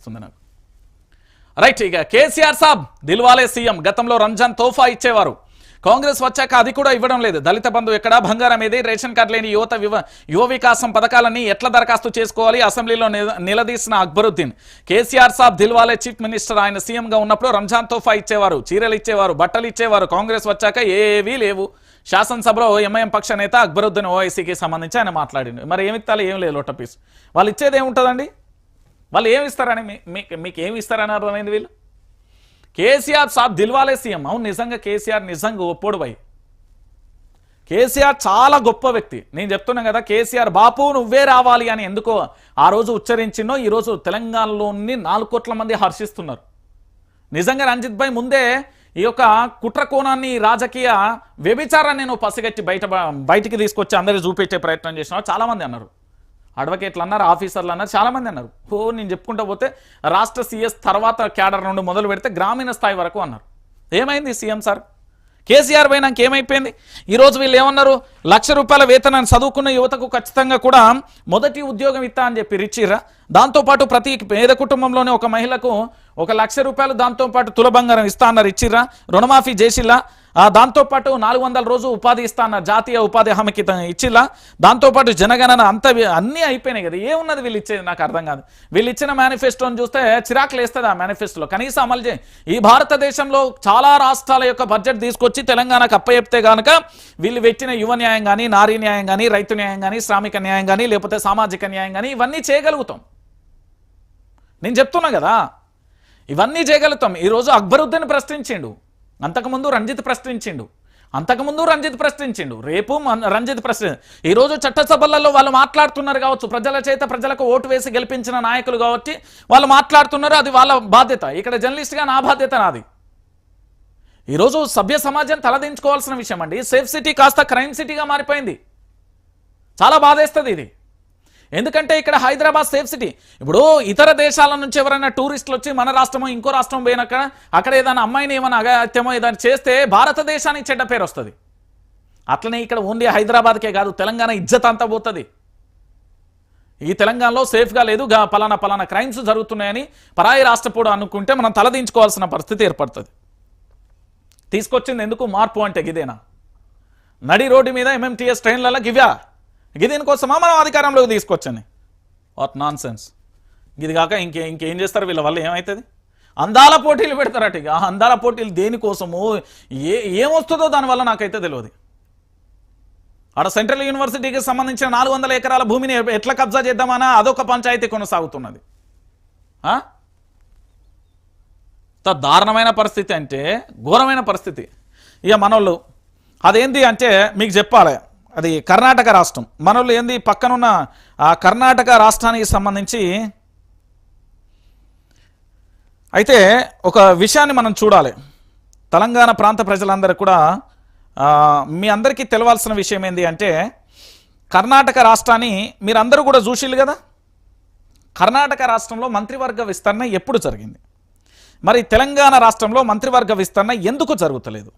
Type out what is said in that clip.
వస్తుంది నాకు రైట్ ఇక కేసీఆర్ సాబ్ దిల్వాలే సీఎం గతంలో రంజాన్ తోఫా ఇచ్చేవారు. కాంగ్రెస్ వచ్చాక అది కూడా ఇవ్వడం లేదు. దళిత బంధు ఎక్కడ బంగారం ఏది రేషన్ కార్డు లేని యువత యువ వికాసం పథకాలన్నీ ఎట్లా దరఖాస్తు చేసుకోవాలి? అసెంబ్లీలో నిలదీసిన అక్బరుద్దీన్. కేసీఆర్ సాబ్ దిల్వాలే చీఫ్ మినిస్టర్ ఆయన సీఎంగా ఉన్నప్పుడు రంజాన్ తోఫా ఇచ్చేవారు చీరలు ఇచ్చేవారు బట్టలు ఇచ్చేవారు. కాంగ్రెస్ వచ్చాక ఏవీ లేవు. శాసనసభలో ఎంఐఎం పక్ష నేత అక్బరుద్దీన్ ఓఐసీకి సంబంధించి ఆయన మాట్లాడిండు. మరి ఏమి ఇస్తాలో ఏం లేదు లోటపీస్. వాళ్ళు ఇచ్చేది ఏముంటుందండి? వాళ్ళు ఏమి ఇస్తారని మీ- మీకు మీకు ఏమి ఇస్తారని అర్థమైంది వీళ్ళు? కేసీఆర్ సాబ్ దిల్వాలే సీఎం. అవును నిజంగా కేసీఆర్ నిజంగా ఒప్పోడు పోయి కేసీఆర్ చాలా గొప్ప వ్యక్తి. నేను చెప్తున్నా కదా కేసీఆర్ బాపు నువ్వే రావాలి అని ఎందుకో ఆ రోజు ఉచ్చరించినో ఈరోజు తెలంగాణలోని నాలుగు కోట్ల మంది హర్షిస్తున్నారు. నిజంగా రంజిత్ భాయ్ ముందే ఈ యొక్క కుట్ర కోణాన్ని రాజకీయ వ్యభిచారాన్ని నేను పసిగట్టి బయట బయటికి తీసుకొచ్చి అందరికీ చూపించే ప్రయత్నం చేసినావు చాలామంది అన్నారు. అడ్వకేట్లు అన్నారు ఆఫీసర్లు అన్నారు చాలామంది అన్నారు ఓ నేను చెప్పుకుంటా పోతే రాష్ట్ర సీఎస్ తర్వాత క్యాడర్ నుండి మొదలు పెడితే గ్రామీణ స్థాయి వరకు అన్నారు. ఏమైంది సీఎం సార్? కేసీఆర్ పోయినాక ఏమైపోయింది? ఈరోజు వీళ్ళు ఏమన్నారు? లక్ష రూపాయల వేతనాన్ని చదువుకున్న యువతకు ఖచ్చితంగా కూడా మొదటి ఉద్యోగం ఇస్తా అని చెప్పి ఇచ్చిర్రా. దాంతోపాటు ప్రతి పేద కుటుంబంలోనే ఒక మహిళకు ఒక లక్ష రూపాయలు దాంతోపాటు తుల బంగారం ఇస్తా అన్నారు ఇచ్చిర్రా. రుణమాఫీ చేసిల్లా? దాంతోపాటు నాలుగు వందల రోజు ఉపాధి ఇస్తా అన్నారు జాతీయ ఉపాధి హామీకి ఇచ్చిలా దాంతోపాటు జనగణన అంత అన్నీ అయిపోయినాయి కదా. ఏమున్నది వీళ్ళు ఇచ్చేది? నాకు అర్థం కాదు. వీళ్ళు ఇచ్చిన మేనిఫెస్టోని చూస్తే చిరాకులు వేస్తుంది ఆ మేనిఫెస్టోలో కనీసం అమలు చేయి. ఈ భారతదేశంలో చాలా రాష్ట్రాల యొక్క బడ్జెట్ తీసుకొచ్చి తెలంగాణకు అప్పచెప్తే కనుక వీళ్ళు పెట్టిన యువ న్యాయం కానీ నారీ న్యాయం కానీ రైతు న్యాయం కానీ శ్రామిక న్యాయం కానీ లేకపోతే సామాజిక న్యాయం కానీ ఇవన్నీ చేయగలుగుతాం. నేను చెప్తున్నా కదా. ఇవన్నీ చేయగలుగుతాం. ఈరోజు అక్బరుద్దీన్ ప్రశ్నించిండు. అంతకుముందు రంజిత్ ప్రశ్నించిండు. అంతకుముందు రంజిత్ ప్రశ్నించిండు. రేపు మన- రంజిత్ ప్రశ్న ఈరోజు చట్టసభలలో వాళ్ళు మాట్లాడుతున్నారు కావచ్చు. ప్రజల చేత ప్రజలకు ఓటు వేసి గెలిపించిన నాయకులు కావచ్చు. వాళ్ళు మాట్లాడుతున్నారు అది వాళ్ళ బాధ్యత. ఇక్కడ జర్నలిస్ట్గా నా బాధ్యత నాది. ఈరోజు సభ్య సమాజం తలదించుకోవాల్సిన విషయం అండి. సేఫ్ సిటీ కాస్త క్రైమ్ సిటీగా మారిపోయింది. చాలా బాధేస్తుంది ఇది. ఎందుకంటే ఇక్కడ హైదరాబాద్ సేఫ్ సిటీ. ఇప్పుడు ఇతర దేశాల నుంచి ఎవరైనా టూరిస్టులు వచ్చి మన రాష్ట్రమో ఇంకో రాష్ట్రం పోయినాక అక్కడ ఏదైనా అమ్మాయిని ఏమైనా అగత్యమో ఏదైనా చేస్తే భారతదేశానికి చెడ్డ పేరు వస్తుంది. అట్లనే ఇక్కడ ఓన్లీ హైదరాబాద్కే కాదు తెలంగాణ ఇజ్జత్ అంతా పోతుంది. ఈ తెలంగాణలో సేఫ్గా లేదు పలానా పలానా క్రైమ్స్ జరుగుతున్నాయని పరాయి రాష్ట్రపోడు అనుకుంటే మనం తలదించుకోవాల్సిన పరిస్థితి ఏర్పడుతుంది. తీసుకొచ్చింది ఎందుకు? మార్పు అంటే ఇదేనా నడి రోడ్డు మీద ఎంఎంటీఎస్ ట్రైన్లలో గివ్యా గిదీని కోసమా మనం అధికారంలోకి తీసుకొచ్చని? వాట్ నాన్ సెన్స్ ఇది కాక ఇంకే ఇంకేం చేస్తారు? వీళ్ళ వల్ల ఏమవుతుంది అందాల పోటీలు పెడతారట ఇక. ఆ అందాల పోటీలు దేనికోసము ఏ ఏమొస్తుందో దానివల్ల నాకైతే తెలియదు. ఆడ సెంట్రల్ యూనివర్సిటీకి సంబంధించిన నాలుగు వందల ఎకరాల భూమిని ఎట్లా కబ్జా చేద్దామన్నా అదొక పంచాయతీ కొనసాగుతున్నది. దారుణమైన పరిస్థితి అంటే ఘోరమైన పరిస్థితి. ఇక మనోళ్ళు అదేంటి అంటే మీకు చెప్పాలి. అది కర్ణాటక రాష్ట్రం. మనోళ్ళు ఏంది? పక్కనున్న ఆ కర్ణాటక రాష్ట్రానికి సంబంధించి అయితే ఒక విషయాన్ని మనం చూడాలి. తెలంగాణ ప్రాంత ప్రజలందరూ కూడా మీ అందరికీ తెలవాల్సిన విషయం ఏంటి అంటే కర్ణాటక రాష్ట్రాన్ని మీరందరూ కూడా చూసిల్లు కదా? కర్ణాటక రాష్ట్రంలో మంత్రివర్గ విస్తరణ ఎప్పుడు జరిగింది? మరి తెలంగాణ రాష్ట్రంలో మంత్రివర్గ విస్తరణ ఎందుకు జరుగుతలేదు?